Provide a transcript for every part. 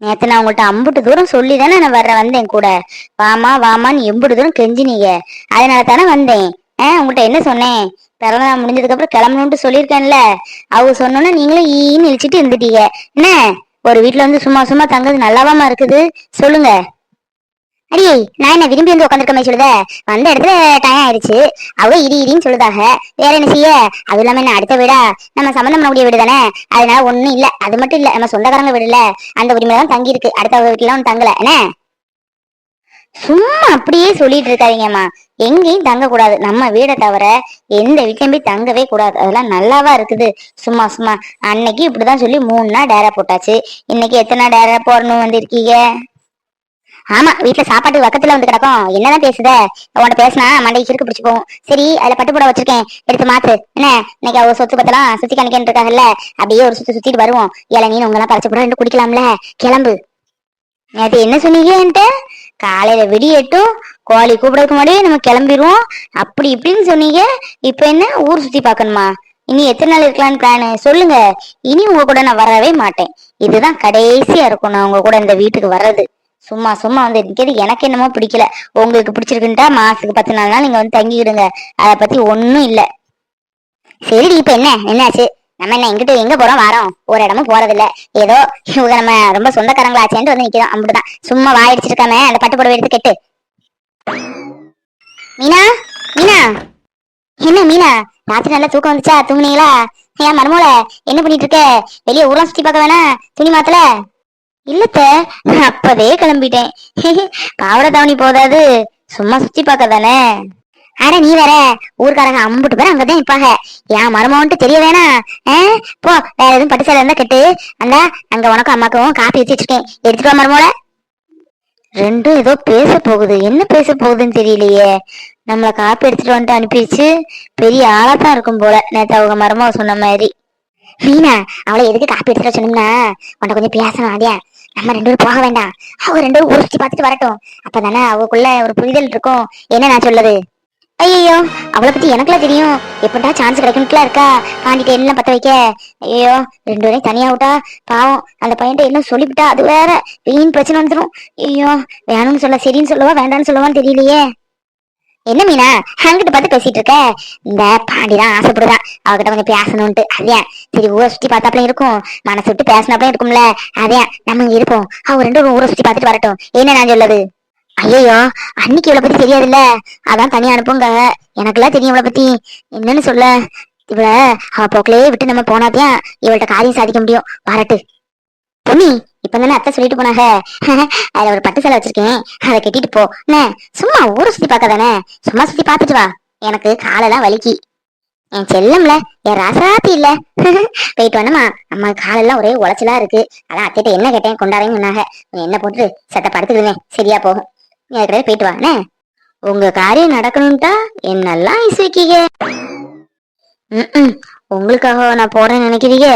நேத்து நான் உங்கள்ட்ட அம்புட்டு தூரம் சொல்லி தானே நான் வர்ற வந்தேன் கூட. வாமா வாமான்னு எம்புட்டு தூரம் கெஞ்சினீங்க. அதனால தானே வந்தேன். ஆ உங்கள்கிட்ட என்ன சொன்னேன்? பிறந்த நாள் முடிஞ்சதுக்கு அப்புறம் கிளம்பணும்ட்டு சொல்லியிருக்கேன்ல. அவங்க சொன்னோன்னா நீங்களும் ஈன்னு இழிச்சிட்டு இருந்துட்டீங்க. என்ன? ஒரு வீட்டில் வந்து சும்மா சும்மா தங்குறது நல்லாவாமா இருக்குது? சொல்லுங்க. அடியே நான் என்ன விரும்பி வந்து உட்காந்துருக்க மாதிரி சொல்லுத? வந்த இடத்துல டைம் ஆயிடுச்சு. அவ இடி இடின்னு சொல்லுதாக. வேற என்ன செய்ய? அது இல்லாம என்ன அடுத்த வீடா? நம்ம சம்பந்தம் பண்ணக்கூடிய வீடு தானே அதனால ஒண்ணும் இல்ல. அது மட்டும் இல்ல நம்ம சொந்தக்காரங்க வீடு இல்ல. அந்த உரிமையில தான் தங்கி இருக்கு அடுத்த வீட்டுல தங்கல. என்ன? சும்மா அப்படியே சொல்லிட்டு இருக்காதீங்கம்மா. எங்கேயும் தங்க கூடாது நம்ம வீடை தவிர எந்த வீட்லயும் போய் தங்கவே கூடாது. அதெல்லாம் நல்லாவா இருக்குது. சும்மா சும்மா. அன்னைக்கு இப்படிதான் சொல்லி மூணு நாள் டேரா போட்டாச்சு. இன்னைக்கு எத்தனை டேரா போடணும் வந்திருக்கீங்க? ஆமா வீட்டுல சாப்பாட்டு பக்கத்துல வந்து கிடக்கும். என்னதான் பேசுத? உன்கிட்ட பேசினா மண்டைக்கு சிறுக்கு பிடிச்சு போகும் சரி அதுல பட்டு போட வச்சிருக்கேன். எடுத்து மாத்து. என்ன? இன்னைக்கு அவ சொத்து பத்தலாம் சுத்தி கணக்கேன்னு இருக்காங்கல்ல. அப்படியே ஒரு சுத்தி சுத்திட்டு வருவோம். இளநீர் உங்க எல்லாம் பறிச்சு போட ரெண்டு குடிக்கலாம்ல. கிளம்பு. நேற்று என்ன சொன்னீங்க என்கிட்ட? காலையில விடியட்டும் கோழி கூப்பிடறதுக்கு முன்னாடியே நம்ம கிளம்பிடுவோம். அப்படி இப்படின்னு சொன்னீங்க. இப்ப என்ன? ஊர் சுத்தி பார்க்கணுமா? இனி எத்தனை நாள் இருக்கலாம்னு பிளானு சொல்லுங்க. இனி உங்க கூட நான் வரவே மாட்டேன். இதுதான் கடைசியா இருக்கும் நான் உங்க கூட இந்த வீட்டுக்கு வர்றது. சும்மா சும்மா வந்து நிக்கிறது எனக்கு என்னமோ பிடிக்கல. உங்களுக்கு பிடிச்சிருக்குன்ட்டா மாசத்துக்கு பத்து நாள் நாள் நீங்க வந்து தங்கிக்கிடுங்க. அதை பத்தி ஒன்றும் இல்ல. சரிடி இப்ப என்ன? என்னாச்சு? நம்ம என்ன எங்கிட்ட எங்க போறோம்? வரோம். ஒரு இடமும் போறது இல்ல ஏதோ இவங்க நம்ம ரொம்ப சொந்தக்காரங்களாச்சேன்ட்டு வந்து நிக்கிறோம் அப்படிதான் சும்மா வாயடிச்சிட்டு இருக்காம அந்த பட்டு புடவை எடுத்து கெட்டு. மீனா? மீனா? என்ன மீனா? ராத்திரி நல்லா தூக்கம் வந்துச்சா? தூங்குனீங்களா? ஏன் மருமோல என்ன பண்ணிட்டு இருக்க? வெளியே ஊரெல்லாம் சுத்தி பார்க்க வேணா துணி மாத்தல? இல்லத்த அப்பதே கிளம்பிட்டேன். பாவட தாவணி போதாது. சும்மா சுத்தி பார்க்க தானே அட நீ வேற ஊர்க்காரங்க அம்புட்டு பேர் அங்கதான் நிப்பாங்க. என் மருமகன்ட்டு தெரிய வேணாம் ஆ? போ வேற எதுவும் பட்டு சேலை இருந்தா கெட்டு. அந்த அங்க உனக்கும் அம்மாக்கும் காப்பி வச்சு வச்சிருக்கேன். எடுத்துட்டு வா மருமோல ரெண்டும் ஏதோ பேச போகுது. என்ன பேச போகுதுன்னு தெரியலையே. நம்மள காப்பி எடுத்துட்டு வந்துட்டு அனுப்பிடுச்சு. பெரிய ஆளா தான் இருக்கும் போல. நேற்று அவங்க மருமக சொன்ன மாதிரி. மீனா அவளை எதுக்கு காப்பி எடுத்துட்டு வர சொன்னோம்னா? உன்ட்ட கொஞ்சம் பேசணும் அதே நம்ம ரெண்டு பேரும் போக வேண்டாம். அவ ரெண்டு பேரும் ஊர் சுத்தி பார்த்துட்டு வரட்டும். அப்பதானே அவக்குள்ள ஒரு புரிதல் இருக்கும். என்ன நான் சொல்லுது? ஐயோ அவளை பத்தி எனக்குலாம் தெரியும். எப்படா சான்ஸ் கிடைக்கும்ட்டுலாம் இருக்கா? பாண்டிட்டு எல்லாம் பத்த வைக்க? ஐயோ ரெண்டு பேரையும் தனியா விட்டா பாவம். அந்த பையன்ட்ட என்ன சொல்லிவிட்டா? அது வேற. வீண் பிரச்சனை வந்துடும் ஐயோ வேணும்னு சொல்ல சரின்னு சொல்லவா வேண்டாம்னு சொல்லவான்னு தெரியலையே. என்ன மீனா? அங்கிட்டு பார்த்து பேசிட்டு இருக்க? இந்த பாண்டிதான் ஆசைப்படுதா அவகிட்ட கொஞ்சம் பேசணும்ட்டு அதே சரி ஊரை சுத்தி பார்த்தாப்ல இருக்கும். மனசு விட்டு பேசினாப்ல இருக்கும்ல. அதே நம்ம இங்க இருப்போம். அவ ரெண்டு ஊரை சுத்தி பார்த்துட்டு வரட்டும். என்ன நான் சொல்லது? ஐயோ அன்னைக்கு இவளை பத்தி தெரியாதுல்ல? அதான் தனியா அனுப்புங்க. எனக்குலாம் தெரியும் இவளை பத்தி. என்னன்னு சொல்ல? இவள அவ போக்கிலேயே விட்டு நம்ம போனாதான் இவள்கிட்ட காரியம் சாதிக்க முடியும். வரட்டு. பொன்னி இப்ப தானே அத்தை சொல்லிட்டு போனாங்க. அதுல ஒரு பட்டு சேலை வச்சிருக்கேன். அதை கட்டிட்டு போ. என்ன? சும்மா ஊரை சுத்தி பார்க்க தானே சும்மா சுத்தி பார்த்துட்டு வா. எனக்கு காலெல்லாம் வலிக்கு. என் செல்லம்ல என் ராசாத்தி இல்ல. போயிட்டு வேணுமா அம்மா காலெல்லாம் ஒரே உழைச்சலா இருக்கு. அதான் அத்தையிட்ட என்ன கேட்டேன்? கொண்டாரேன்னு சொன்னாங்க. நீ என்ன போட்டு செத்த படுத்துக்குதுங்க சரியா போகும். நீ அதுக்கு போயிட்டு வா. உங்க காரியம் நடக்கணும்ட்டா என்னெல்லாம் ஐஸ் உங்களுக்காக நான் போறேன்னு நினைக்கிறீங்க?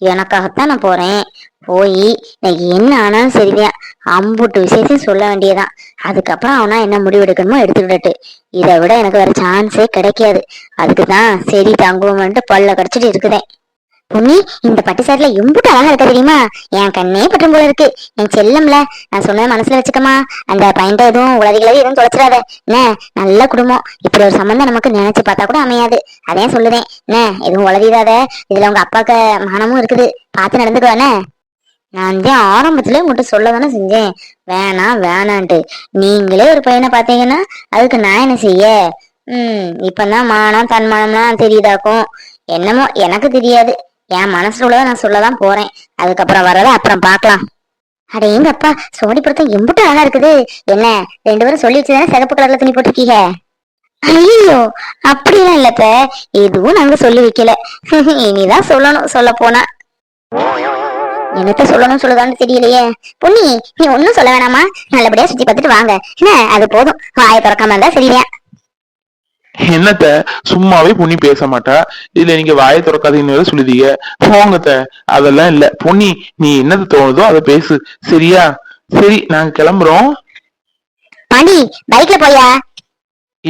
எனக்காகத்தான் நான் போறேன். போய் இன்னைக்கு என்ன ஆனாலும் சரிதான் அம்புட்டு விஷயத்தையும் சொல்ல வேண்டியதான் அதுக்கப்புறம் அவனா என்ன முடிவு எடுக்கணுமோ எடுத்துக்கிட்டு இதை விட எனக்கு வேற சான்ஸே கிடைக்காது. அதுக்கு தான் சரி தங்குவோம்ட்டு பல்ல கடிச்சிட்டு இருக்குதேன். பொன்னி இந்த பட்டு சேரில எம்புட்டு அழகா இருக்க தெரியுமா? என் கண்ணே பட்டும் போல இருக்கு. என் செல்லம்ல நான் சொன்னதை மனசுல வச்சுக்கமா அந்த பையன்ட்ட எதுவும் உலகிகளவே எதுவும் தொலைச்சிடாத. என்ன நல்ல குடும்பம். இப்படி ஒரு சம்பந்தம் நமக்கு நினைச்சு பார்த்தா கூட அமையாது. அதையும் சொல்லுதேன். என்ன எதுவும் உளறிடாத இதுல உங்க அப்பாக்கு மனமும் இருக்குது. பார்த்து நடந்துக்குவானே நான் தான் ஆரம்பத்துல உங்கள்கிட்ட சொல்ல தானே செஞ்சேன். வேணாம் வேணான்ட்டு. நீங்களே ஒரு பையனை பார்த்தீங்கன்னா அதுக்கு நான் என்ன செய்ய? ம் இப்பதான் மானம் தன்மானம்லாம் தெரியுதாக்கும்? என்னமோ எனக்கு தெரியாது. என் மனசுல உள்ளதை நான் சொல்லதான் போறேன். அதுக்கப்புறம் வர்றதை அப்புறம் பார்க்கலாம். அட எங்க அப்பா சோடிப்புறத்தம் எம்புட்டு அழகா இருக்குது. என்ன ரெண்டு பேரும் சொல்லி வச்சுதானே சிகப்பு கலர்ல துணி போட்டிருக்கீங்க? ஐயோ அப்படிலாம் இல்லப்ப. எதுவும் நாங்க சொல்லி வைக்கல. இனிதான் சொல்லணும் சொல்ல போனா என்னத்த சொல்லணும் சொல்லுதான்னு தெரியலையே. பொன்னி நீ ஒண்ணும் சொல்ல வேணாமா நல்லபடியா சுத்தி பார்த்துட்டு வாங்க. என்ன? அது போதும். வாயை திறக்காம இருந்தா சரிதான் என்னத்த? சும்மாவே பொன்னி பேச மாட்டா. இதுல நீங்க வாயை திறக்காதீங்கன்னு வேற சொல்லுதீங்க போங்கத்த. அதெல்லாம் இல்ல. பொன்னி நீ என்னது தோணுதோ அதை பேசு. சரியா? சரி நாங்க கிளம்புறோம். பாண்டி பைக்ல போயா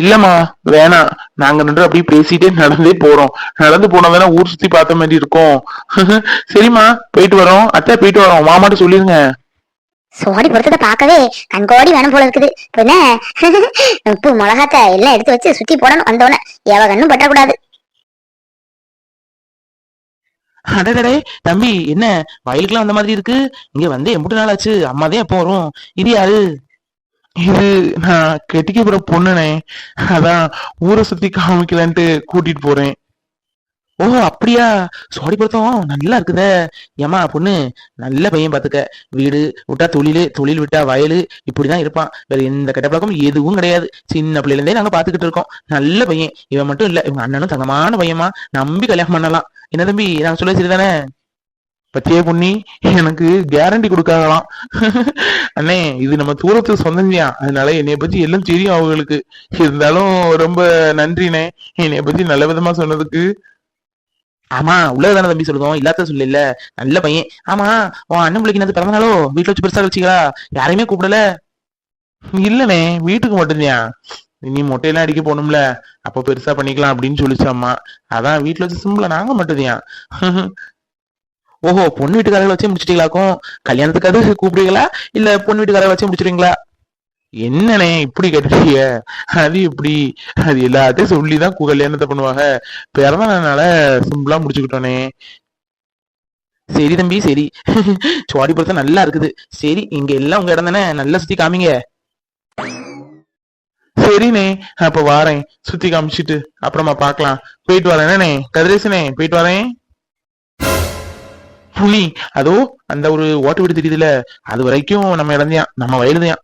இல்லம்மா வேணாம். நாங்க ரெண்டு பேரும் அப்படியே பேசிட்டே நடந்தே போறோம். நடந்து போனா தானே ஊர் சுத்தி பார்த்த மாதிரி இருக்கும். சரிம்மா போயிட்டு வரோம். அத்தை போயிட்டு வரோம். மாமாட்ட சொல்லிருங்க. சோடி பொறுத்ததை பார்க்கவே கண்கோடி வேணும் போல இருக்குது. இப்ப என்ன உப்பு மிளகாத்த எல்லாம் எடுத்து வச்சு சுத்தி போடணும் வந்தோடனே. எவ கண்ணும் பற்றக்கூடாது. அடடடே தம்பி என்ன வயலுக்குலாம் வந்த மாதிரி இருக்கு? இங்க வந்து எம்புட்டு நாள் ஆச்சு அம்மா தான் எப்போ வரும்? இது யாரு? இது நான் கெட்டிக்க போற பொண்ணுனே அதான் ஊரை சுத்தி காமிக்கலான்ட்டு கூட்டிட்டு போறேன். ஓ அப்படியா? சோடி பொருத்தம் நல்லா இருக்குதே. ஏமா பொண்ணு நல்ல பையன் பாத்துக்க. வீடு விட்டா தொழிலு தொழில் விட்டா வயலு. இப்படிதான் இருப்பான். வேற எந்த கெட்ட பழக்கமும் எதுவும் கிடையாது. சின்ன பிள்ளைல இருந்தே நாங்க பாத்துக்கிட்டு இருக்கோம். நல்ல பையன். இவன் மட்டும் இல்ல இவங்க அண்ணனும் தங்கமான பையமா நம்பி கல்யாணம் பண்ணலாம். என்ன தம்பி நான் சொல்ல சரிதானே? பத்தியே பொண்ணி எனக்கு கேரண்டி கொடுக்காகலாம் அண்ணே இது நம்ம தூரத்து சொந்தஞ்சியா அதனால என்னைய பத்தி எல்லாம் தெரியும் அவங்களுக்கு. இருந்தாலும் ரொம்ப நன்றிண்ணே. என்னைய பத்தி நல்ல விதமா சொன்னதுக்கு. ஆமா உள்ளதான தம்பி சொல்லுவோம். இல்லாத சொல்ல இல்ல நல்ல பையன். ஆமா உன் அண்ணன் பிள்ளைக்கு என்னது பிறந்தனாலோ வீட்டுல வச்சு பெருசா வச்சுக்கலா யாரையுமே கூப்பிடல. இல்லனே வீட்டுக்கு மட்டும்தான் இனி மொட்டையெல்லாம் அடிக்க போகணும்ல. அப்ப பெருசா பண்ணிக்கலாம் அப்படின்னு சொல்லிச்சு அம்மா. அதான் வீட்டுல வச்சு சிம்பிளா. நாங்க மட்டும்தான் ஓஹோ பொண்ணு வீட்டுக்காரங்களை வச்சே முடிச்சிட்டீங்களாக்கும் கல்யாணத்துக்காக கூப்பிடுவீங்களா இல்ல பொண்ணு வீட்டுக்காரரை வச்சே முடிச்சிருவீங்களா என்னண்ணே இப்படி கேட்டுட்டீங்க? அது எப்படி அது எல்லாத்தையும் சொல்லிதான் கல்யாணத்தை பண்ணுவாங்க. பிறந்தனால சிம்பிளா முடிச்சுக்கிட்டோனே. சரி தம்பி சரி. சுவாடி பொறுத்த நல்லா இருக்குது. சரி இங்க எல்லாம் உங்க இடம் தானே நல்லா சுத்தி காமிங்க. சரிண்ணே அப்ப வாரேன். சுத்தி காமிச்சிட்டு அப்புறமா பாக்கலாம் போயிட்டு வரேன். என்னண்ணே? கதிரேசனே போயிட்டு வரேன். புலி. அதோ அந்த ஒரு ஓட்டு வீடு தெரியுதுல அது வரைக்கும் நம்ம இடந்தான் நம்ம வயலுதான்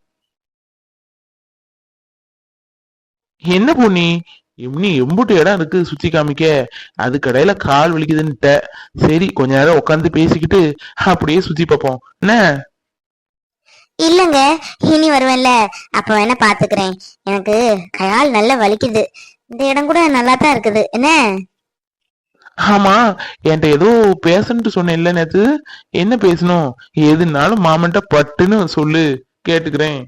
என்ன பொண்ணி நீ எம்புட்டு இடம் இருக்கு சுத்தி காமிக்க. அது கடையில கால் வலிக்குதுன்னுட்ட சரி கொஞ்ச நேரம் உட்காந்து பேசிக்கிட்டு அப்படியே சுத்தி பார்ப்போம். என்ன? இல்லங்க இனி வருவேன்ல. அப்ப வேணா பாத்துக்கிறேன் எனக்கு கையால் நல்லா வலிக்குது. இந்த இடம் கூட நல்லா தான் இருக்குது. என்ன? ஆமா என்கிட்ட ஏதோ பேசணுட்டு சொன்னேன்ல நேத்து. என்ன பேசணும்? எதுனாலும் மாமன்ட்ட பட்டுன்னு சொல்லு கேட்டுக்கிறேன்.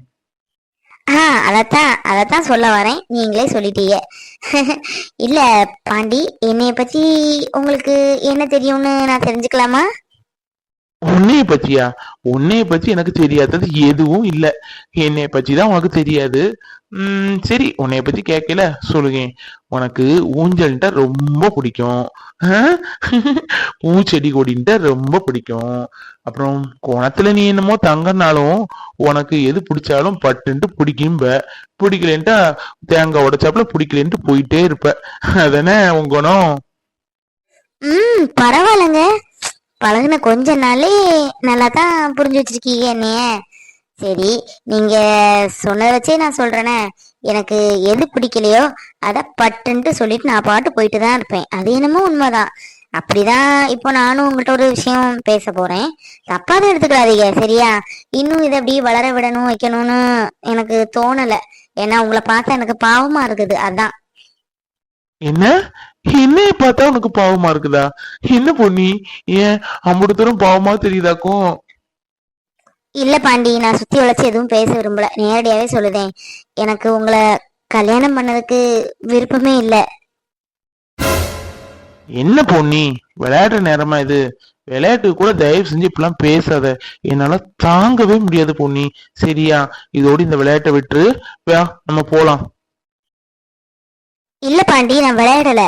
ஆ அதைத்தான் அதைத்தான் சொல்ல வரேன். நீங்களே சொல்லிட்டீங்க. இல்லை பாண்டி என்னைய பற்றி உங்களுக்கு என்ன தெரியும்னு நான் தெரிஞ்சுக்கலாமா? உன்னைய பத்தியா? உன்னைய பத்தி எனக்கு தெரியாதது எதுவும் இல்லை. என்னைய பத்தி தான் உனக்கு தெரியாது. உம் சரி உன்னைய பத்தி கேட்கல சொல்லுங்க. உனக்கு ஊஞ்சல்ட்ட ரொம்ப பிடிக்கும். பூச்செடி கொடின்ட்டு ரொம்ப பிடிக்கும். அப்புறம் குணத்துல நீ என்னமோ தங்கனாலும் உனக்கு எது பிடிச்சாலும் பட்டுன்ட்டு பிடிக்கும்ப. பிடிக்கலன்ட்டா தேங்காய் உடைச்சாப்புல பிடிக்கலன்ட்டு போயிட்டே இருப்ப. அதானே உங்க குணம்? ம் பரவாயில்லங்க. பழகுன கொஞ்ச நாளே நல்லா தான் புரிஞ்சு வச்சிருக்கீங்க என்னைய. சரி நீங்க சொன்னதை வச்சே நான் சொல்றேனே. எனக்கு எது பிடிக்கலையோ அதை பட்டுன்ட்டு சொல்லிட்டு நான் பாட்டு போயிட்டு தான் இருப்பேன். அது என்னமோ உண்மைதான். அப்படிதான் இப்போ நானும் உங்கள்கிட்ட ஒரு விஷயம் பேச போறேன். தப்பாதான் எடுத்துக்காதீங்க சரியா? இன்னும் இதை அப்படியே வளர விடணும் வைக்கணும்னு எனக்கு தோணல. ஏன்னா உங்களை பார்த்தா எனக்கு பாவமா இருக்குது அதான். என்ன? என்னைய பார்த்தா உனக்கு பாவமா இருக்குதா? என்ன பொண்ணி ஏன் அம்புட்டு தூரம் பாவமா தெரியுதாக்கும் இல்ல பாண்டி நான் சுத்தி வளைச்சு எதுவும் பேச விரும்பல. நேரடியாவே சொல்லுதேன். எனக்கு உங்களை கல்யாணம் பண்ணதுக்கு விருப்பமே இல்ல. என்ன பொண்ணி விளையாட்டு நேரமா இது? விளையாட்டு கூட தயவு செஞ்சு இப்பெல்லாம் பேசாத. என்னால தாங்கவே முடியாது பொண்ணி சரியா? இதோட இந்த விளையாட்டை விட்டு நம்ம போலாம். இல்ல பாண்டி நான் விளையாடல.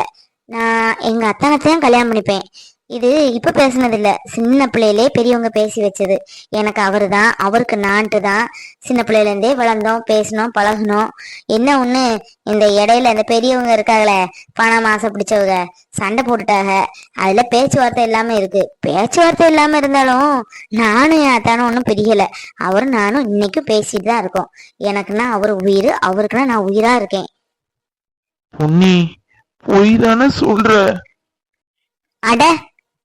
நான் எங்க அத்தனத்தையும் கல்யாணம் பண்ணிப்பேன். இது இப்ப பேசுனது இல்ல சின்ன பிள்ளையிலே பெரியவங்க பேசி வச்சது. எனக்கு அவரு தான் அவருக்கு நான்ட்டு தான் சின்ன பிள்ளையில இருந்தே வளர்ந்தோம் பேசினோம் பழகுனோம். என்ன ஒண்ணு? இந்த இடையில இந்த பெரியவங்க இருக்காங்களே பணம் ஆசை பிடிச்சவங்க. சண்டை போட்டுட்டாங்க. அதுல பேச்சுவார்த்தை இல்லாம இருக்கு. பேச்சுவார்த்தை இல்லாம இருந்தாலும் நானும் என் அத்தானும் ஒன்றும் பிரியல அவரும் நானும் இன்னைக்கும் பேசிட்டு தான் இருக்கோம். எனக்குன்னா அவர் உயிர் அவருக்குன்னா நான் உயிரா இருக்கேன். பொன்னி பொய் தானே சொல்ற? அட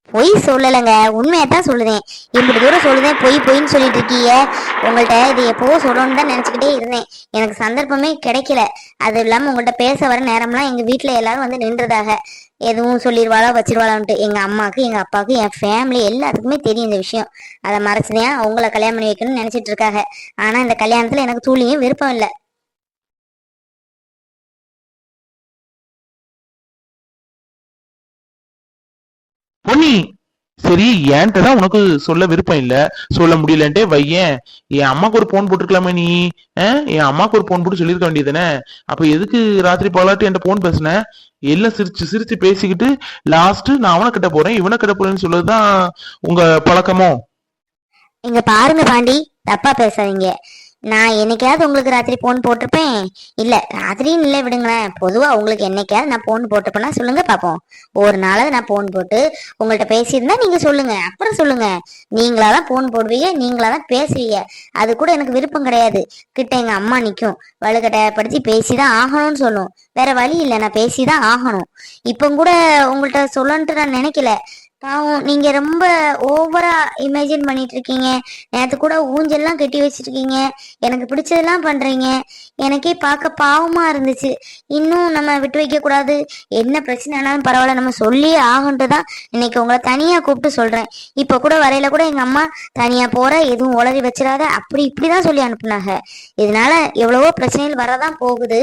பொய் சொல்லலைங்க. உண்மையை தான் சொல்லுதேன். இப்படி தூரம் சொல்லுதேன் பொய் பொய்ன்னு சொல்லிட்டு இருக்கீங்க. உங்கள்கிட்ட இது எப்போவோ சொல்லணும்னு தான் நினச்சிக்கிட்டே இருந்தேன். எனக்கு சந்தர்ப்பமே கிடைக்கல. அது இல்லாமல் உங்கள்கிட்ட பேச வர நேரம்லாம் எங்கள் வீட்டில் எல்லாரும் வந்து நின்றதாக. எதுவும் சொல்லிடுவாளா வச்சிருவாளான்ட்டு. எங்கள் அம்மாவுக்கு எங்கள் அப்பாவுக்கு என் ஃபேமிலி எல்லாத்துக்குமே தெரியும் இந்த விஷயம். அதை மறைச்சுதான் அவங்கள கல்யாணம் பண்ணி வைக்கணும்னு நினச்சிட்டு இருக்காங்க. ஆனால் இந்த கல்யாணத்தில் எனக்கு தூளியும் விருப்பம் இல்லை. சாமி சரி ஏன்ட்டு தான் உனக்கு சொல்ல விருப்பம் இல்ல. சொல்ல முடியலன்ட்டே வையேன். என் அம்மாக்கு ஒரு போன் போட்டுருக்கலாமே நீ. என் அம்மாக்கு ஒரு போன் போட்டு சொல்லியிருக்க வேண்டியதுனே அப்ப எதுக்கு ராத்திரி பாலாட்டு என்கிட்ட போன் பேசின? எல்லாம் சிரிச்சு சிரிச்சு பேசிக்கிட்டு லாஸ்ட் நான் அவனை கிட்ட போறேன் இவனை கிட்ட போறேன்னு சொல்லுறதுதான் உங்க பழக்கமோ? இங்க பாருங்க பாண்டி தப்பா பேசாதீங்க. நான் என்னைக்காவது உங்களுக்கு ராத்திரி போன் போட்டிருப்பேன். இல்ல ராத்திரின்னு இல்லை விடுங்களேன். பொதுவா உங்களுக்கு என்னைக்காவது நான் போன் போட்டிருப்பேன்னா சொல்லுங்க பாப்போம். ஒரு நாளாவது நான் போன் போட்டு உங்கள்கிட்ட பேசியிருந்தா நீங்க சொல்லுங்க. அப்புறம் சொல்லுங்க. நீங்களா தான் போன் போடுவீங்க நீங்களா தான் பேசுவீங்க. அது கூட எனக்கு விருப்பம் கிடையாது. கிட்ட எங்க அம்மா நிக்கும். வலுக்கட்டாயப்படுத்தி பேசிதான் ஆகணும்னு சொல்லும். வேற வழி இல்லை நான் பேசிதான் ஆகணும். இப்போ கூட உங்கள்கிட்ட சொல்லன்ட்டு நான் நினைக்கல. பாவம் நீங்க ரொம்ப ஓவரா இமேஜின் பண்ணிட்டு இருக்கீங்க நேத்து கூட ஊஞ்சல்லாம் கட்டி வச்சிருக்கீங்க எனக்கு பிடிச்சதெல்லாம் பண்றீங்க. எனக்கே பார்க்க பாவமா இருந்துச்சு. இன்னும் நம்ம விட்டு வைக்க கூடாது என்ன பிரச்சனை ஆனாலும் பரவாயில்ல நம்ம சொல்லியே ஆகுன்ட்டு தான் இன்னைக்கு உங்களை தனியா கூப்பிட்டு சொல்றேன். இப்ப கூட வரையில கூட எங்க அம்மா தனியா போற எதுவும் உளறி வச்சிடாத. அப்படி இப்படிதான் சொல்லி அனுப்புனாங்க. இதனால எவ்வளவோ பிரச்சனைகள் வரதான் போகுது.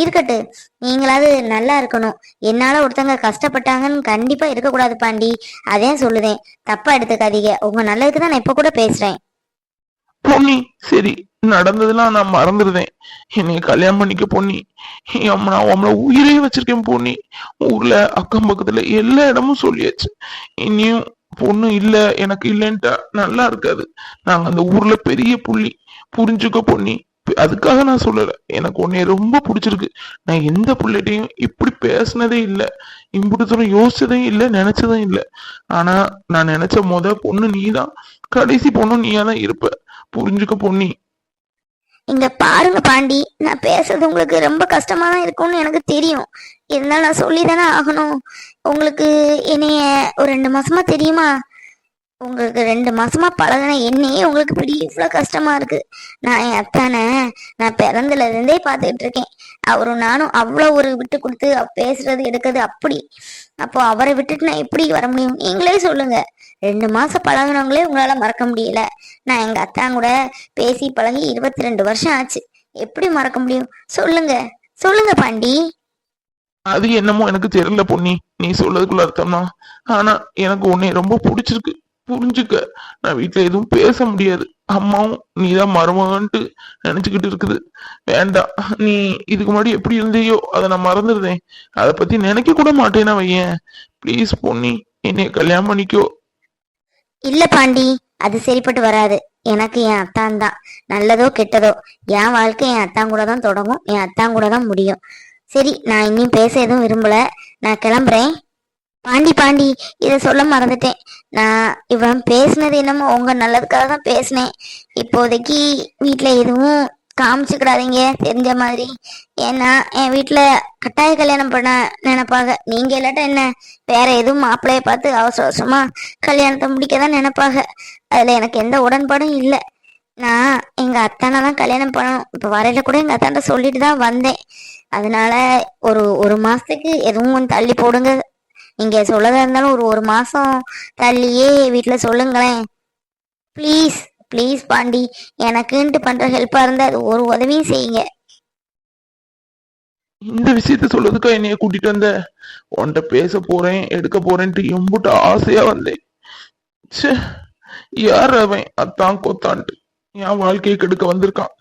இருக்கட்டு நீங்களாவது நல்லா இருக்கணும். என்னால ஒருத்தங்க கஷ்டப்பட்டாங்கன்னு கண்டிப்பா இருக்கக்கூடாது பாண்டி. அதே சொல்லுதேன். தப்பா எடுத்துக்காதீங்க. உங்க நல்லதுக்கு தான் நான் இப்ப கூட பேசுறேன். பொன்னி சரி நடந்ததெல்லாம் நான் மறந்துருதேன் என்னைய கல்யாணம் பண்ணிக்க பொன்னி. அம்மா நான் உங்களை உயிரே வச்சிருக்கேன் பொன்னி. ஊர்ல அக்கம் பக்கத்துல எல்லா இடமும் சொல்லியாச்சு. இனியும் பொண்ணு இல்ல எனக்கு இல்லைன்ட்டா நல்லா இருக்காது. நாங்க அந்த ஊர்ல பெரிய புள்ளி. புரிஞ்சுக்க பொன்னி. அதுக்காக நான் சொல்லல. எனக்கு உன்னைய ரொம்ப பிடிச்சிருக்கு. நான் எந்த பிள்ளைகிட்டையும் இப்படி பேசினதே இல்லை. இப்படி தூரம் இல்லை இல்ல நினைச்சதும் இல்லை. ஆனா நான் நினைச்ச முத பொண்ணு நீதான். கடைசி பொண்ணும் நீயா தான் இருப்ப. புரிஞ்சுக்க பொண்ணி இங்க பாருங்க பாண்டி. நான் பேசுறது உங்களுக்கு ரொம்ப கஷ்டமா தான் இருக்கும்னு எனக்கு தெரியும். இருந்தாலும் நான் சொல்லி தானே ஆகணும். உங்களுக்கு என்னைய ஒரு ரெண்டு மாசமா தெரியுமா? உங்களுக்கு ரெண்டு மாசமா பழகின என்னையே உங்களுக்கு பெரிய இவ்வளோ கஷ்டமா இருக்கு. நான் என் அத்தானை நான் பிறந்ததுல இருந்தே பார்த்துட்டு இருக்கேன். அவரும் நானும் அவ்வளோ ஒரு விட்டு கொடுத்து பேசுறது எடுக்கிறது அப்படி. அப்போ அவரை விட்டுட்டு நான் எப்படி வர முடியும்? நீங்களே சொல்லுங்க. ரெண்டு மாசம் பழகினவங்களே உங்களால மறக்க முடியல. நான் எங்க அத்தான் கூட பேசி பழகி இருபத்தி ரெண்டு வருஷம் ஆச்சு. எப்படி மறக்க முடியும்? சொல்லுங்க. சொல்லுங்க பாண்டி. அது என்னமோ எனக்கு தெரியல பொன்னி. நீ சொல்றதுக்குள்ள அர்த்தம்னா ஆனா எனக்கு உன்னை ரொம்ப பிடிச்சிருக்கு. புரிஞ்சுக்க. நான் வீட்டுல எதுவும் பேச முடியாது. அம்மாவும் நீதான் மருமகன்ட்டு நினைச்சுக்கிட்டு இருக்குது. வேண்டாம் நீ இதுக்கு முன்னாடி எப்படி இருந்தியோ அதை நான் மறந்துடுதேன் அதை பத்தி நினைக்க கூட மாட்டேனா வையன். ப்ளீஸ் பொன்னி என்னைய கல்யாணம் பண்ணிக்கோ. இல்ல பாண்டி அது சரிப்பட்டு வராது. எனக்கு என் அத்தான் தான். நல்லதோ கெட்டதோ. என் வாழ்க்கை என் அத்தான் கூட தான் தொடங்கும். என் அத்தான் கூட தான் முடியும். சரி நான் இன்னும் பேச எதுவும் விரும்பல. நான் கிளம்புறேன். பாண்டி பாண்டி இதை சொல்ல மறந்துட்டேன். நான் இவன் பேசுனது என்னமோ உங்க நல்லதுக்காக தான் பேசினேன். இப்போதைக்கு வீட்டில் எதுவும் காமிச்சுக்கிடாதீங்க தெரிஞ்ச மாதிரி. ஏன்னா என் வீட்டில் கட்டாய கல்யாணம் பண்ண நினைப்பாங்க. நீங்க இல்லாட்ட என்ன? வேற எதுவும் மாப்பிள்ளைய பார்த்து அவசர அவசரமா கல்யாணத்தை முடிக்க தான் நினைப்பாங்க. அதுல எனக்கு எந்த உடன்பாடும் இல்லை. நான் எங்க அத்தானை தான் கல்யாணம் பண்ணணும். இப்போ வரையில கூட எங்க அத்தான்கிட்ட சொல்லிட்டு தான் வந்தேன். அதனால ஒரு ஒரு மாசத்துக்கு எதுவும் தள்ளி போடுங்க. நீங்க சொல்லதா இருந்தாலும் ஒரு ஒரு மாசம் தள்ளியே வீட்டுல சொல்லுங்களேன். ப்ளீஸ் ப்ளீஸ் பாண்டி எனக்குன்ட்டு பண்ற ஹெல்ப்பா இருந்தா அது ஒரு உதவியும் செய்யுங்க. இந்த விஷயத்த சொல்றதுக்கா என்னைய கூட்டிட்டு வந்த? உன்கிட்ட பேச போறேன் எடுக்க போறேன்ட்டு எம்புட்டு ஆசையா வந்தேன். யார் அவன்? அத்தான் கொத்தான்ட்டு. என் வாழ்க்கையை கெடுக்க வந்திருக்கான்.